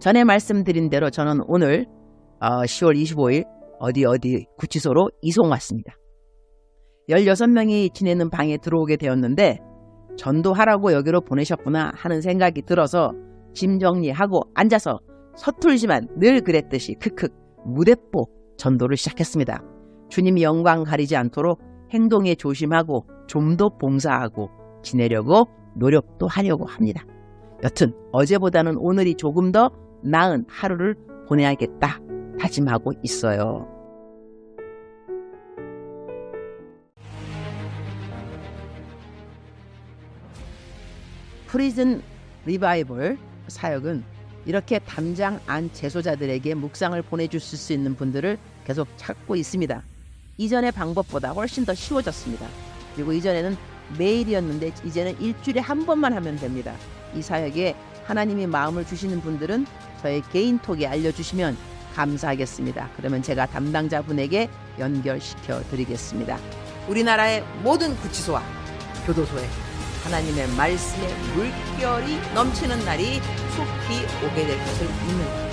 전에 말씀드린 대로 저는 오늘 어, 10월 25일 어디 어디 구치소로 이송 왔습니다. 16명이 지내는 방에 들어오게 되었는데 전도하라고 여기로 보내셨구나 하는 생각이 들어서 짐 정리하고 앉아서 서툴지만 늘 그랬듯이 크크 무대뽀 전도를 시작했습니다. 주님이 영광 가리지 않도록 행동에 조심하고 좀 더 봉사하고 지내려고 노력도 하려고 합니다. 여튼 어제보다는 오늘이 조금 더 나은 하루를 보내야겠다 다짐하고 있어요. 프리즌 리바이벌 사역은 이렇게 담장 안 재소자들에게 묵상을 보내주실 수 있는 분들을 계속 찾고 있습니다. 이전의 방법보다 훨씬 더 쉬워졌습니다. 그리고 이전에는 매일이었는데 이제는 일주일에 한 번만 하면 됩니다. 이 사역에 하나님이 마음을 주시는 분들은 저의 개인톡에 알려주시면 감사하겠습니다. 그러면 제가 담당자분에게 연결시켜 드리겠습니다. 우리나라의 모든 구치소와 교도소에 하나님의 말씀의 물결이 넘치는 날이 속히 오게 될 것을 믿는